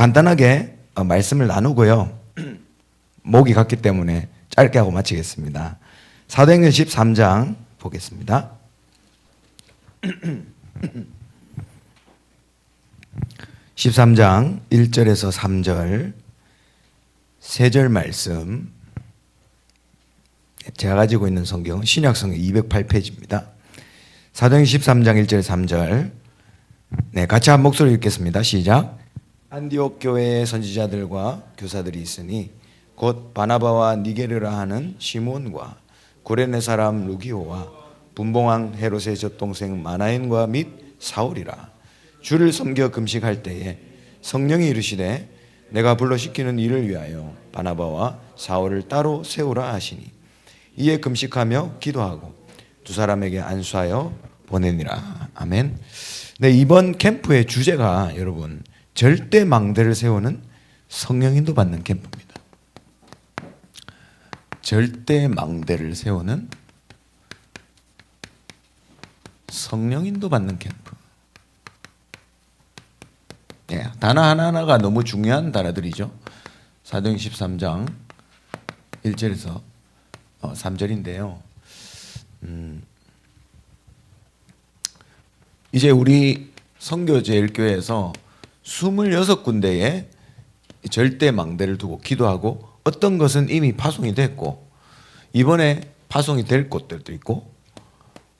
간단하게 어, 말씀을 나누고요. 목이 갔기 때문에 짧게 하고 마치겠습니다. 사도행전 13장 보겠습니다. 13장 1절에서 3절 세절 말씀 제가 가지고 있는 성경 신약 성경 208페이지입니다. 사도행 13장 1절 3절 네, 같이 한 목소리 읽겠습니다. 시작. 안디옥 교회의 선지자들과 교사들이 있으니 곧 바나바와 니게르라 하는 시몬과 구레네 사람 루기오와 분봉왕 헤롯의 젖동생 마나엔과 및 사울이라 주를 섬겨 금식할 때에 성령이 이르시되 내가 불러 시키는 일을 위하여 바나바와 사울을 따로 세우라 하시니 이에 금식하며 기도하고 두 사람에게 안수하여 보내니라 아멘. 네 이번 캠프의 주제가 여러분 절대 망대를 세우는 성령인도 받는 캠프입니다. 절대 망대를 세우는 성령인도 받는 캠프. 예, 단어 하나하나가 너무 중요한 단어들이죠. 사도행 13장 1절에서 어, 3절인데요. 음, 이제 우리 성교제일교회에서 26군데에 절대 망대를 두고 기도하고 어떤 것은 이미 파송이 됐고 이번에 파송이 될 곳들도 있고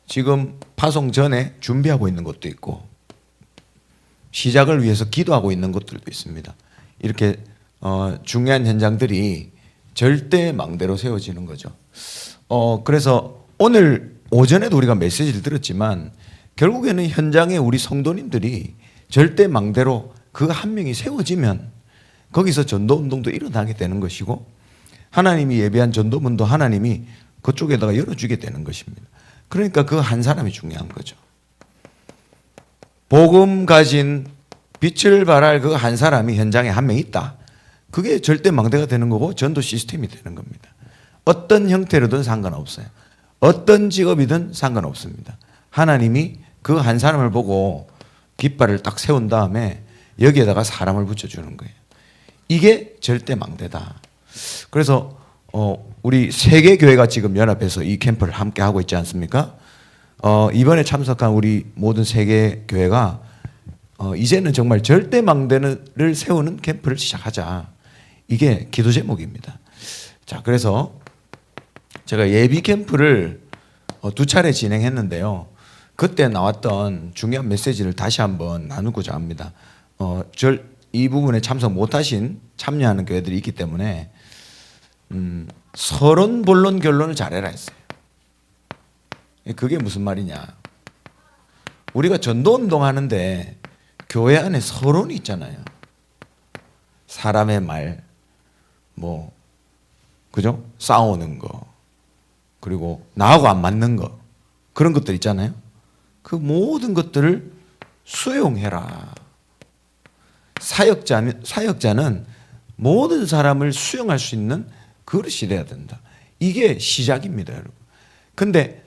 지금 파송 전에 준비하고 있는 것도 있고 시작을 위해서 기도하고 있는 것들도 있습니다. 이렇게 어, 중요한 현장들이 절대 망대로 세워지는 거죠. 어, 그래서 오늘 오전에도 우리가 메시지를 들었지만 결국에는 현장에 우리 성도님들이 절대 망대로 그 한 명이 세워지면 거기서 전도 운동도 일어나게 되는 것이고 하나님이 예비한 전도문도 하나님이 그쪽에다가 열어주게 되는 것입니다. 그러니까 그 한 사람이 중요한 거죠. 복음 가진 빛을 발할 그 한 사람이 현장에 한 명 있다. 그게 절대 망대가 되는 거고 전도 시스템이 되는 겁니다. 어떤 형태로든 상관없어요. 어떤 직업이든 상관없습니다. 하나님이 그 한 사람을 보고 깃발을 딱 세운 다음에 여기에다가 사람을 붙여주는 거예요. 이게 절대 망대다. 그래서 어, 우리 세계 교회가 지금 연합해서 이 캠프를 함께 하고 있지 않습니까? 어, 이번에 참석한 우리 모든 세계 교회가 어, 이제는 정말 절대 망대를 세우는 캠프를 시작하자. 이게 기도 제목입니다. 자, 그래서 제가 예비 캠프를 어, 두 차례 진행했는데요. 그때 나왔던 중요한 메시지를 다시 한번 나누고자 합니다. 어, 절, 이 부분에 참석 못하신 참여하는 교회들이 있기 때문에 음, 서론, 본론, 결론을 잘해라 했어요. 그게 무슨 말이냐? 우리가 전도 운동하는데 교회 안에 서론이 있잖아요. 사람의 말, 뭐, 그죠? 싸우는 거, 그리고 나하고 안 맞는 거, 그런 것들 있잖아요. 그 모든 것들을 수용해라. 사역자는, 사역자는 모든 사람을 수용할 수 있는 그릇이 돼야 된다. 이게 시작입니다, 여러분. 근데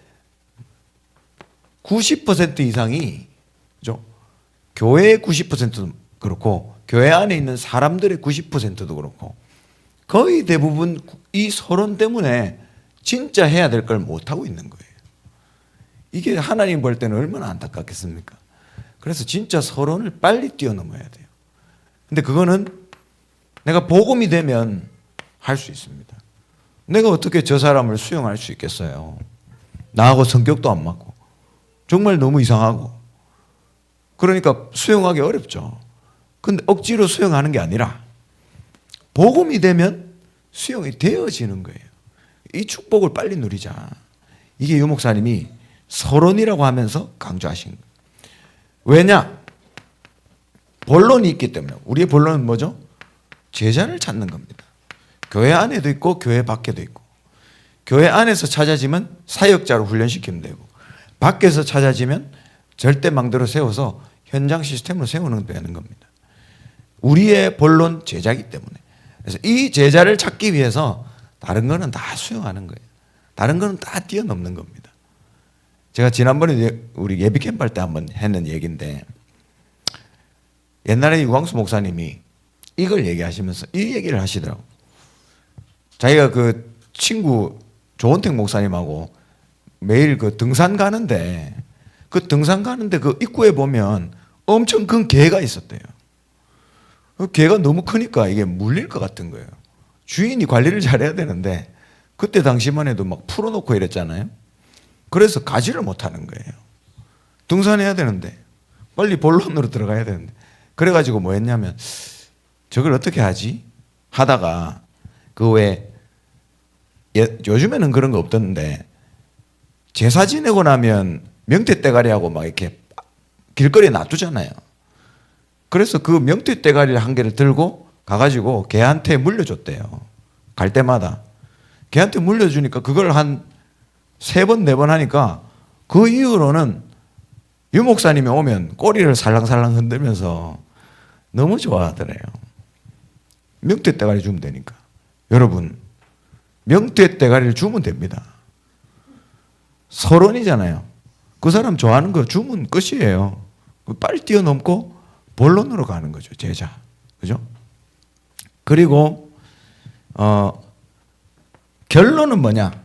90% 이상이 그죠? 교회의 90%도 그렇고 교회 안에 있는 사람들의 90%도 그렇고 거의 대부분 이 서론 때문에 진짜 해야 될 걸 못 하고 있는 거예요. 이게 하나님 볼 때는 얼마나 안타깝겠습니까? 그래서 진짜 서론을 빨리 뛰어넘어야 돼요. 근데 그거는 내가 복음이 되면 할 수 있습니다. 내가 어떻게 저 사람을 수용할 수 있겠어요? 나하고 성격도 안 맞고 정말 너무 이상하고 그러니까 수용하기 어렵죠. 근데 억지로 수용하는 게 아니라 복음이 되면 수용이 되어지는 거예요. 이 축복을 빨리 누리자. 이게 유 목사님이 서론이라고 하면서 강조하신 거예요. 왜냐? 본론이 있기 때문에. 우리의 본론은 뭐죠? 제자를 찾는 겁니다. 교회 안에도 있고 교회 밖에도 있고. 교회 안에서 찾아지면 사역자로 훈련시키면 되고 밖에서 찾아지면 절대 망대로 세워서 현장 시스템으로 세우는 되는 겁니다. 우리의 본론 제자이기 때문에. 그래서 이 제자를 찾기 위해서 다른 거는 다 수용하는 거예요. 다른 거는 다 뛰어넘는 겁니다. 제가 지난번에 우리 예비 캠프 할 때 한번 했는 얘기인데 옛날에 유광수 목사님이 이걸 얘기하시면서 이 얘기를 하시더라고. 자기가 그 친구 조원택 목사님하고 매일 그 등산 가는데 그 등산 가는데 그 입구에 보면 엄청 큰 개가 있었대요. 그 개가 너무 크니까 이게 물릴 것 같은 거예요. 주인이 관리를 잘해야 되는데 그때 당시만 해도 막 풀어놓고 이랬잖아요. 그래서 가지를 못하는 거예요. 등산해야 되는데 빨리 본론으로 들어가야 되는데 그래가지고 뭐 했냐면 저걸 어떻게 하지 하다가 그왜 예, 요즘에는 그런 거 없던데 제사 지내고 나면 명태 대가리하고 막 이렇게 길거리에 놔두잖아요. 그래서 그 명태 대가리 한 개를 들고 가가지고 개한테 물려줬대요. 갈 때마다 개한테 물려주니까 그걸 한 세 번 네 번 하니까 그 이후로는 유 목사님이 오면 꼬리를 살랑살랑 흔들면서 너무 좋아하더래요. 명태 대가리 주면 되니까. 여러분, 명태 대가리를 주면 됩니다. 서론이잖아요. 그 사람 좋아하는 거 주면 끝이에요. 빨리 뛰어넘고 본론으로 가는 거죠, 제자. 그죠? 그리고, 어, 결론은 뭐냐?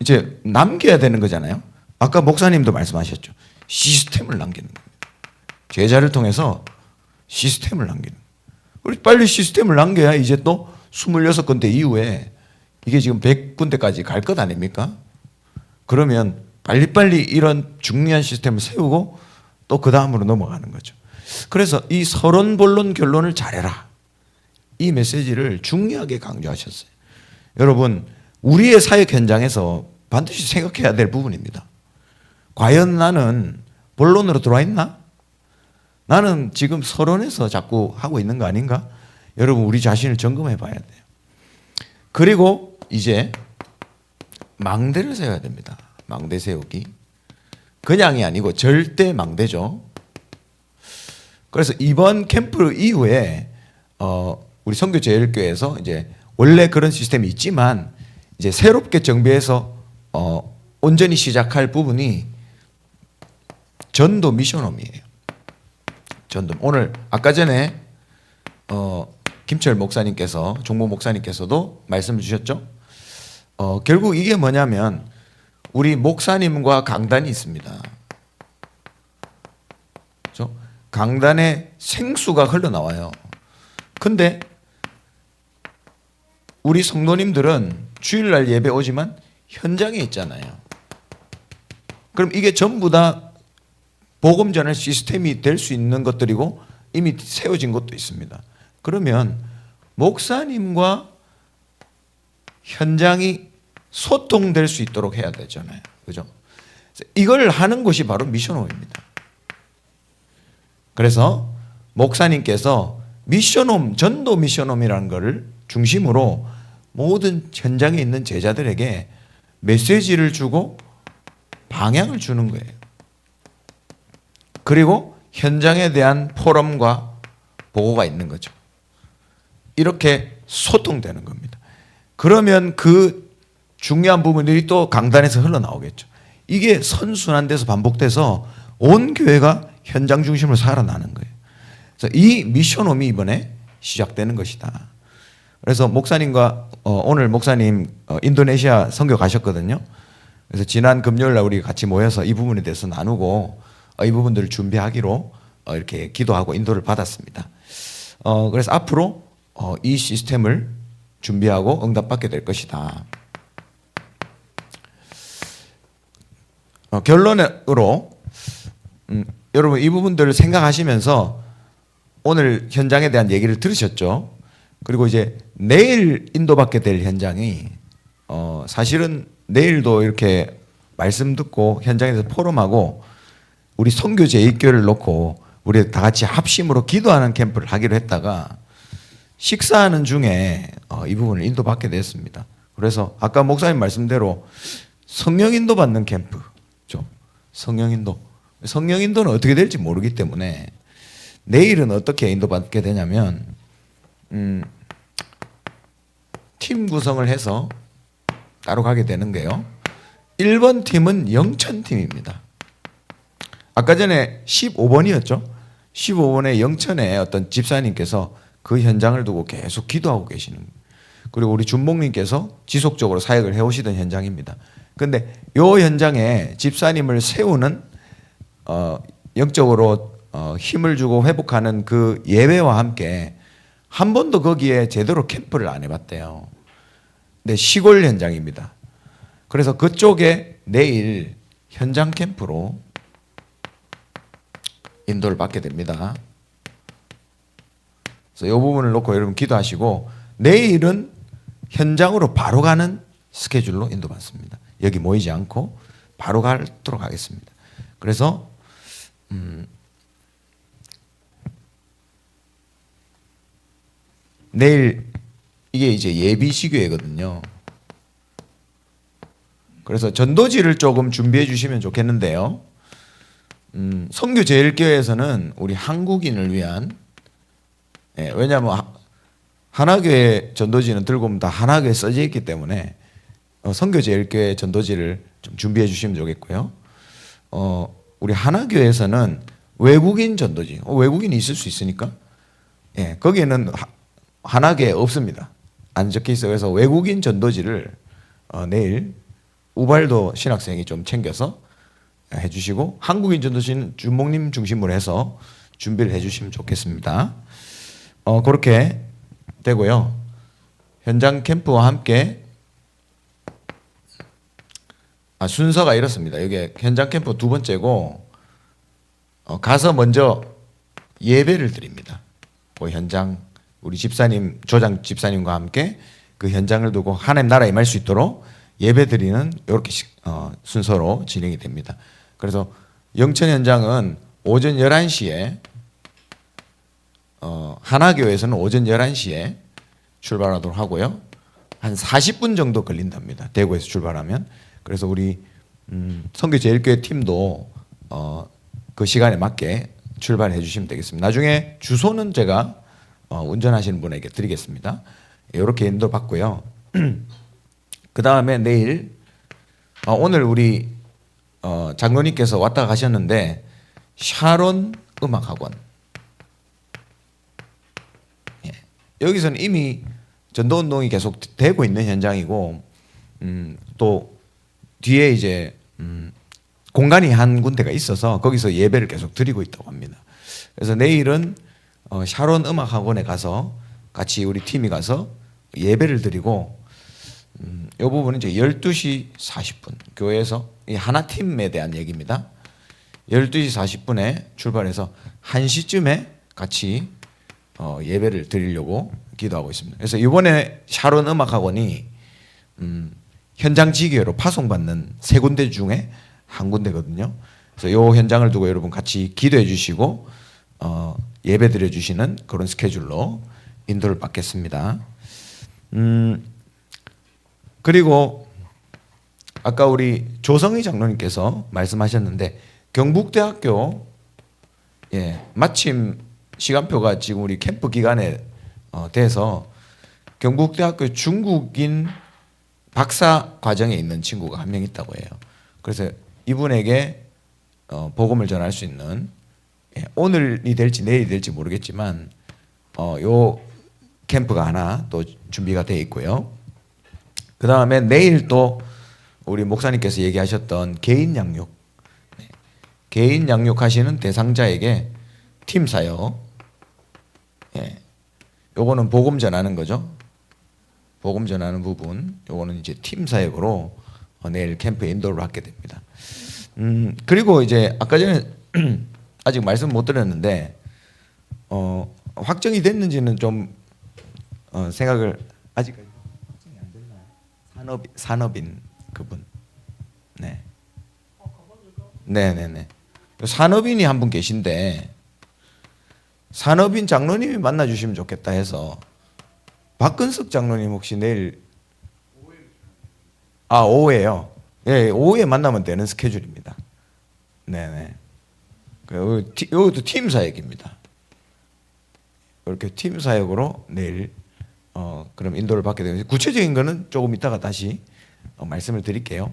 이제 남겨야 되는 거잖아요. 아까 목사님도 말씀하셨죠. 시스템을 남기는 겁니다. 제자를 통해서 시스템을 남기는. 우리 빨리 시스템을 남겨야 이제 또 26군데 이후에 이게 지금 100군데까지 갈 것 아닙니까? 그러면 빨리빨리 이런 중요한 시스템을 세우고 또 그 다음으로 넘어가는 거죠. 그래서 이 서론, 본론, 결론을 잘해라. 이 메시지를 중요하게 강조하셨어요. 여러분, 우리의 사역 현장에서 반드시 생각해야 될 부분입니다. 과연 나는 본론으로 들어와 있나? 나는 지금 서론에서 자꾸 하고 있는 거 아닌가? 여러분, 우리 자신을 점검해 봐야 돼요. 그리고 이제 망대를 세워야 됩니다. 망대 세우기. 그냥이 아니고 절대 망대죠. 그래서 이번 캠프 이후에 어 우리 선교 제일교회에서 이제 원래 그런 시스템이 있지만 이제 새롭게 정비해서 어 온전히 시작할 부분이 전도 미션홈이에요. 전도 오늘 아까 전에 어 김철 목사님께서 종모 목사님께서도 말씀을 주셨죠. 어 결국 이게 뭐냐면 우리 목사님과 강단이 있습니다. 그렇죠? 강단에 생수가 흘러나와요. 근데 우리 성도님들은 주일날 예배 오지만 현장에 있잖아요. 그럼 이게 전부 다 복음 전할 시스템이 될 수 있는 것들이고 이미 세워진 것도 있습니다. 그러면 목사님과 현장이 소통될 수 있도록 해야 되잖아요. 그죠? 이걸 하는 것이 바로 미션홈입니다. 그래서 목사님께서 미션홈, 전도 미션홈이라는 것을 중심으로 모든 현장에 있는 제자들에게 메시지를 주고 방향을 주는 거예요. 그리고 현장에 대한 포럼과 보고가 있는 거죠. 이렇게 소통되는 겁니다. 그러면 그 중요한 부분들이 또 강단에서 흘러나오겠죠. 이게 선순환돼서 반복돼서 온 교회가 현장 중심으로 살아나는 거예요. 그래서 이 미션홈이 이번에 시작되는 것이다. 그래서 목사님과 어, 오늘 목사님 어, 인도네시아 선교 가셨거든요. 그래서 지난 금요일 날 우리 같이 모여서 이 부분에 대해서 나누고 어, 이 부분들을 준비하기로 어, 이렇게 기도하고 인도를 받았습니다. 어, 그래서 앞으로 어, 이 시스템을 준비하고 응답받게 될 것이다. 어, 결론으로 음, 여러분 이 부분들을 생각하시면서 오늘 현장에 대한 얘기를 들으셨죠. 그리고 이제 내일 인도받게 될 현장이 어, 사실은 내일도 이렇게 말씀 듣고 현장에서 포럼하고 우리 선교 제 일교를 놓고 우리 다 같이 합심으로 기도하는 캠프를 하기로 했다가 식사하는 중에 어, 이 부분을 인도받게 됐습니다. 그래서 아까 목사님 말씀대로 성령 인도 받는 캠프죠. 성령 인도. 성령 인도는 어떻게 될지 모르기 때문에 내일은 어떻게 인도 받게 되냐면 음, 팀 구성을 해서 따로 가게 되는 게요. 1번 팀은 영천 팀입니다. 아까 전에 15번이었죠. 15번의 영천에 어떤 집사님께서 그 현장을 두고 계속 기도하고 계시는 거예요. 그리고 우리 준목님께서 지속적으로 사역을 해오시던 현장입니다. 근데 요 현장에 집사님을 세우는 어, 영적으로 어, 힘을 주고 회복하는 그 예배와 함께 한 번도 거기에 제대로 캠프를 안 해봤대요. 근데 시골 현장입니다. 그래서 그쪽에 내일 현장 캠프로 인도를 받게 됩니다. 그래서 이 부분을 놓고 여러분 기도하시고 내일은 현장으로 바로 가는 스케줄로 인도받습니다. 여기 모이지 않고 바로 가도록 하겠습니다. 그래서 음, 내일 이게 이제 예비 시교회거든요. 그래서 전도지를 조금 준비해 주시면 좋겠는데요. 음, 성교 제일교회에서는 우리 한국인을 위한 예, 왜냐하면 하- 하나교회 전도지는 들고 오면 다 하나교회 써져 있기 때문에 어, 성교 제일교회 전도지를 좀 준비해 주시면 좋겠고요. 어, 우리 하나교회에서는 외국인 전도지, 어, 외국인이 있을 수 있으니까 예, 거기에는 하, 하나교회 없습니다. 안 적혀 있어요. 그래서 외국인 전도지를 어, 내일 우발도 신학생이 좀 챙겨서 해주시고 한국인 전도지는 주목님 중심으로 해서 준비를 해주시면 좋겠습니다. 어, 그렇게 되고요. 현장 캠프와 함께 아, 순서가 이렇습니다. 이게 현장 캠프 두 번째고 어, 가서 먼저 예배를 드립니다. 그 현장 우리 집사님 조장 집사님과 함께 그 현장을 두고 하나님 나라에 임할 수 있도록 예배 드리는 이렇게 시- 어, 순서로 진행이 됩니다. 그래서 영천 현장은 오전 11시에 어, 하나교에서는 오전 11시에 출발하도록 하고요. 한 40분 정도 걸린답니다. 대구에서 출발하면. 그래서 우리 음, 성교 제일교회 팀도 어, 그 시간에 맞게 출발해 주시면 되겠습니다. 나중에 주소는 제가 어, 운전하시는 분에게 드리겠습니다. 이렇게 인도 받고요. 그 다음에 내일 어, 오늘 우리 어, 장로님께서 왔다 가셨는데 샤론 음악학원 예. 여기서는 이미 전도 운동이 계속 되고 있는 현장이고 음, 또 뒤에 이제 음, 공간이 한 군데가 있어서 거기서 예배를 계속 드리고 있다고 합니다. 그래서 내일은 어, 샤론 음악 학원에 가서 같이 우리 팀이 가서 예배를 드리고 음, 이 부분은 이제 12시 40분 교회에서 이 하나 팀에 대한 얘기입니다. 12시 40분에 출발해서 1시쯤에 같이 어, 예배를 드리려고 기도하고 있습니다. 그래서 이번에 샤론 음악 학원이 음, 현장 지교로 파송받는 세 군데 중에 한 군데거든요. 그래서 이 현장을 두고 여러분 같이 기도해 주시고 어, 예배 드려 주시는 그런 스케줄로 인도를 받겠습니다. 음, 그리고 아까 우리 조성희 장로님께서 말씀하셨는데 경북대학교 예, 마침 시간표가 지금 우리 캠프 기간에 어, 돼서 경북대학교 중국인 박사 과정에 있는 친구가 한 명 있다고 해요. 그래서 이분에게 어, 복음을 전할 수 있는 예, 오늘이 될지 내일이 될지 모르겠지만 어, 요 캠프가 하나 또 준비가 돼 있고요. 그 다음에 내일 또 우리 목사님께서 얘기하셨던 개인 양육, 네. 개인 양육하시는 대상자에게 팀 사역, 예, 요거는 복음 전하는 거죠. 복음 전하는 부분, 요거는 이제 팀 사역으로 어, 내일 캠프 인도를 받게 됩니다. 음, 그리고 이제 아까 전에 아직 말씀 못 드렸는데 어, 확정이 됐는지는 좀 어, 생각을 아직까지 확정이 안 됐나요? 산업 산업인 그분. 네. 네, 네, 네. 산업인이 한 분 계신데 산업인 장로님이 만나 주시면 좋겠다 해서 박근석 장로님 혹시 내일 아 오후에요. 예, 오후에 만나면 되는 스케줄입니다. 네네. 이것도 팀 사역입니다. 이렇게 팀 사역으로 내일 어 그럼 인도를 받게 되는 구체적인 거는 조금 이따가 다시 어, 말씀을 드릴게요.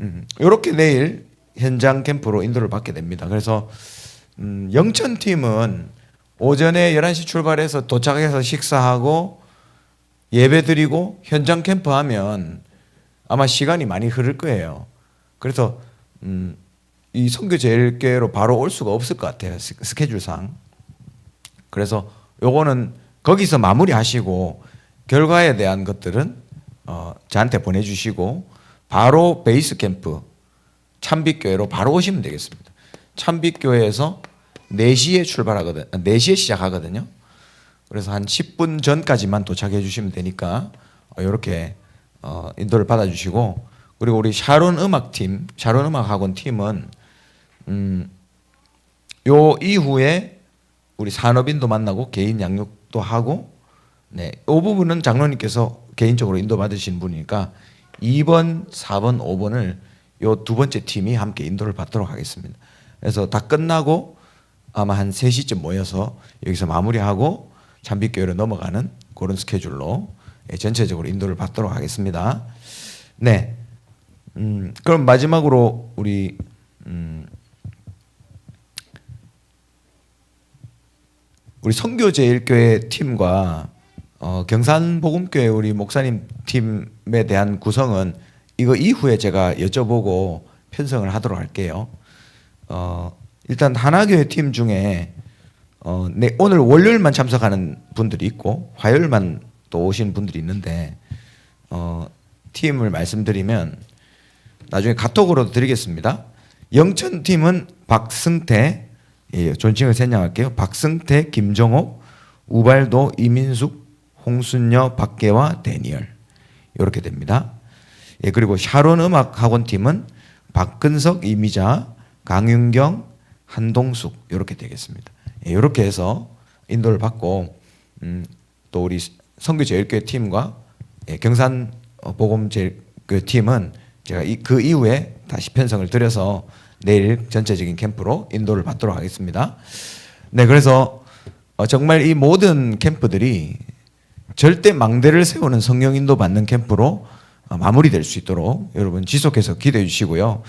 음, 이렇게 내일 현장 캠프로 인도를 받게 됩니다. 그래서 음, 영천 팀은 오전에 11시 출발해서 도착해서 식사하고 예배 드리고 현장 캠프 하면 아마 시간이 많이 흐를 거예요. 그래서 음, 이 선교 제일교회로 바로 올 수가 없을 것 같아요. 스- 스케줄상. 그래서 요거는 거기서 마무리하시고 결과에 대한 것들은 어, 저한테 보내주시고 바로 베이스 캠프 참빛교회로 바로 오시면 되겠습니다. 참빛교회에서 4시에 출발하거든, 4시에 시작하거든요. 그래서 한 10분 전까지만 도착해 주시면 되니까 이렇게 어, 인도를 받아 주시고 그리고 우리 샤론 음악팀, 샤론 음악 학원 팀은 음, 요 이후에 우리 산업인도 만나고 개인 양육도 하고 네, 이 부분은 장로님께서 개인적으로 인도 받으신 분이니까 2번, 4번, 5번을 요 두 번째 팀이 함께 인도를 받도록 하겠습니다. 그래서 다 끝나고 아마 한 3시쯤 모여서 여기서 마무리하고 잠빛교회로 넘어가는 그런 스케줄로 예, 전체적으로 인도를 받도록 하겠습니다. 네. 음, 그럼 마지막으로 우리 음, 우리 성교제일교회 팀과 어, 경산복음교회 우리 목사님 팀에 대한 구성은 이거 이후에 제가 여쭤보고 편성을 하도록 할게요. 어, 일단 하나교회 팀 중에 어, 네, 오늘 월요일만 참석하는 분들이 있고 화요일만 또 오신 분들이 있는데 어, 팀을 말씀드리면 나중에 카톡으로 드리겠습니다. 영천 팀은 박승태, 예, 존칭을 선양할게요. 박승태, 김정옥, 우발도, 이민숙, 홍순여, 박계와 데니얼 이렇게 됩니다. 예, 그리고 샤론 음악 학원 팀은 박근석, 이미자, 강윤경, 한동숙 이렇게 되겠습니다. 예, 이렇게 해서 인도를 받고 음, 또 우리 성교 제일교회 팀과 예, 경산 어, 복음 제일교회 팀은 제가 이, 그 이후에 다시 편성을 드려서 내일 전체적인 캠프로 인도를 받도록 하겠습니다. 네, 그래서 어, 정말 이 모든 캠프들이 절대 망대를 세우는 성령 인도 받는 캠프로 어, 마무리될 수 있도록 여러분 지속해서 기도해 주시고요.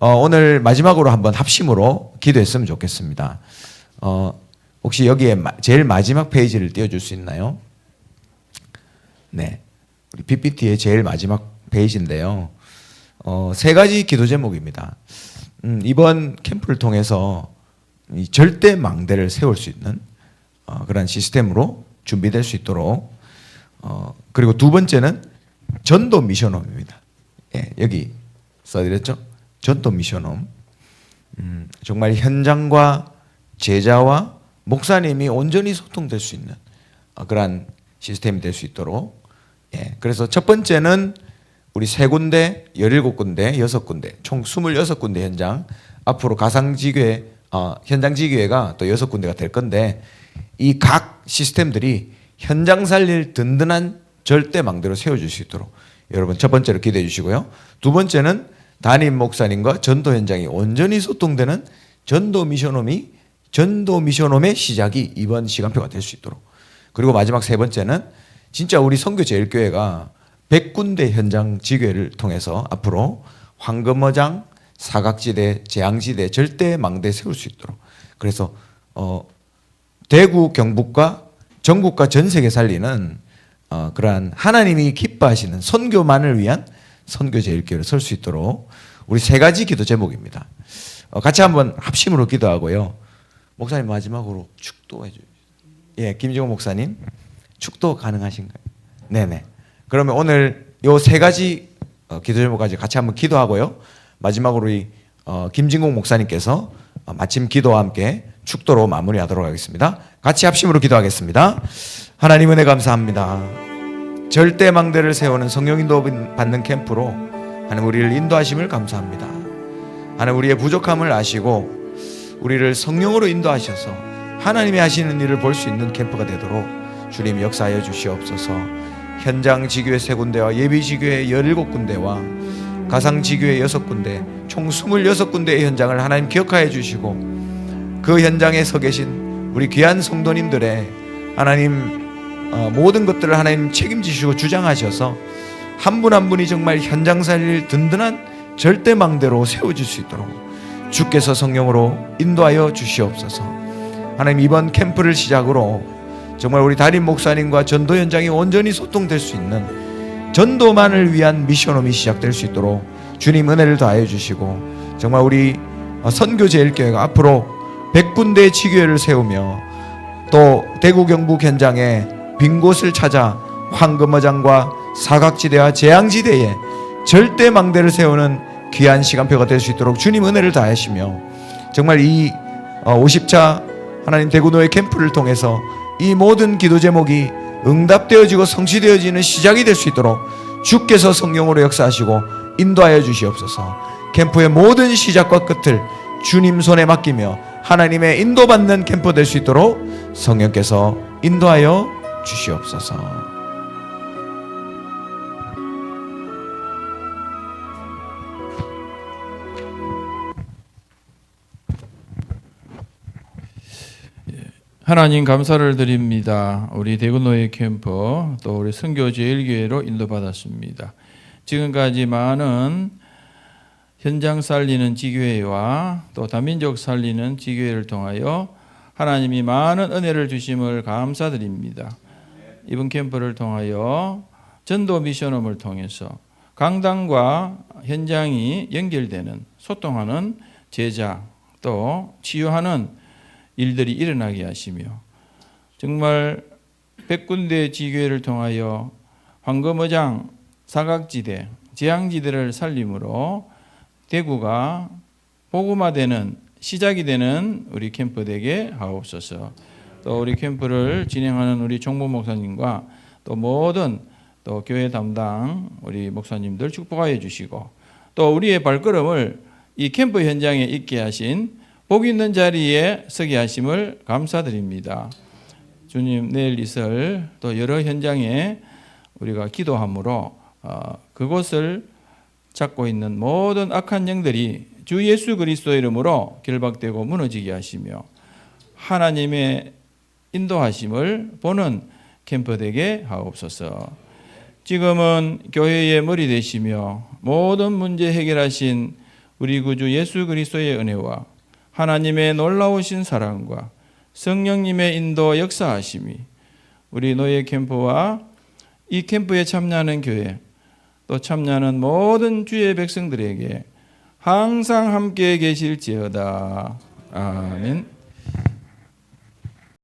어, 오늘 마지막으로 한번 합심으로 기도했으면 좋겠습니다. 어, 혹시 여기에 마- 제일 마지막 페이지를 띄워줄 수 있나요? 네, 우리 PPT의 제일 마지막 페이지인데요. 어, 세 가지 기도 제목입니다. 음, 이번 캠프를 통해서 이 절대 망대를 세울 수 있는 어, 그런 시스템으로 준비될 수 있도록 어, 그리고 두 번째는 전도 미션홈입니다. 예, 여기 써드렸죠? 전도 미션홈. 음, 정말 현장과 제자와 목사님이 온전히 소통될 수 있는 어, 그러한 시스템이 될 수 있도록. 예, 그래서 첫 번째는 우리 세 군데, 17군데, 여섯 군데, 총 26군데 현장, 앞으로 가상지교회, 어, 현장지교회가 또 여섯 군데가 될 건데, 이 각 시스템들이 현장 살릴 든든한 절대 망대로 세워줄 수 있도록 여러분 첫 번째로 기대해 주시고요. 두 번째는 담임 목사님과 전도 현장이 온전히 소통되는 전도 미션홈이 전도 미션홈의 시작이 이번 시간표가 될 수 있도록 그리고 마지막 세 번째는 진짜 우리 선교 제일교회가 100군데 현장 지교회를 통해서 앞으로 황금어장, 사각지대, 재앙지대 절대 망대 세울 수 있도록 그래서 어 대구 경북과 전국과 전 세계 살리는 어, 그러한 하나님이 기뻐하시는 선교만을 위한 선교 제일교회를 설 수 있도록 우리 세 가지 기도 제목입니다. 어, 같이 한번 합심으로 기도하고요. 목사님 마지막으로 축도해 주세요. 예, 김정호 목사님 축도 가능하신가요? 네네. 그러면 오늘 요 세 가지 어, 기도 제목까지 같이 한번 기도하고요. 마지막으로 이 어, 김진공 목사님께서 어, 마침 기도와 함께 축도로 마무리하도록 하겠습니다. 같이 합심으로 기도하겠습니다. 하나님 은혜 감사합니다. 절대 망대를 세우는 성령 인도 받는 캠프로 하나님 우리를 인도하심을 감사합니다. 하나님 우리의 부족함을 아시고 우리를 성령으로 인도하셔서 하나님이 하시는 일을 볼 수 있는 캠프가 되도록 주님 역사하여 주시옵소서. 현장 지교회 세 군데와 예비 지교회 열일곱 군데와 가상 지교회 여섯 군데, 총 스물여섯 군데의 현장을 하나님 기억하여 주시고 그 현장에 서 계신 우리 귀한 성도님들의 하나님 어, 모든 것들을 하나님 책임지시고 주장하셔서 한 분한 분이 정말 현장 살릴 든든한 절대망대로 세워질 수 있도록 주께서 성령으로 인도하여 주시옵소서. 하나님 이번 캠프를 시작으로 정말 우리 담임 목사님과 전도 현장이 온전히 소통될 수 있는 전도만을 위한 미션홈이 시작될 수 있도록 주님 은혜를 더하여 주시고 정말 우리 선교 제일교회가 앞으로 100군데의 지교회를 세우며 또 대구 경북 현장에 빈 곳을 찾아 황금어장과 사각지대와 재앙지대에 절대 망대를 세우는 귀한 시간표가 될 수 있도록 주님 은혜를 다하시며 정말 이 50차 하나님 대구노예 캠프를 통해서 이 모든 기도 제목이 응답되어지고 성취되어지는 시작이 될 수 있도록 주께서 성령으로 역사하시고 인도하여 주시옵소서. 캠프의 모든 시작과 끝을 주님 손에 맡기며 하나님의 인도받는 캠프 될 수 있도록 성령께서 인도하여 주시옵소서. 하나님 감사를 드립니다. 우리 대구노예 캠프 또 우리 선교제일교회로 인도받았습니다. 지금까지 많은 현장 살리는 지교회와 또 다민족 살리는 지교회를 통하여 하나님이 많은 은혜를 주심을 감사드립니다. 이번 캠프를 통하여 전도 미션홈을 통해서 강당과 현장이 연결되는 소통하는 제자 또 치유하는 일들이 일어나게 하시며 정말 백군대 지교회를 통하여 황금어장 사각지대 재앙지대를 살림으로 대구가 복음화되는 시작이 되는 우리 캠프 되게 하옵소서. 또 우리 캠프를 진행하는 우리 종부 목사님과 또 모든 또 교회 담당 우리 목사님들 축복하여 주시고 또 우리의 발걸음을 이 캠프 현장에 있게 하신 복 있는 자리에 서게 하심을 감사드립니다. 주님 내일 있을 또 여러 현장에 우리가 기도함으로 어, 그곳을 잡고 있는 모든 악한 영들이 주 예수 그리스도 이름으로 결박되고 무너지게 하시며 하나님의 인도하심을 보는 캠프 되게 하옵소서. 지금은 교회의 머리 되시며 모든 문제 해결하신 우리 구주 예수 그리스도의 은혜와 하나님의 놀라우신 사랑과 성령님의 인도 역사하심이 우리 노예 캠프와 이 캠프에 참여하는 교회 또 참여하는 모든 주의 백성들에게 항상 함께 계실지어다. 아멘.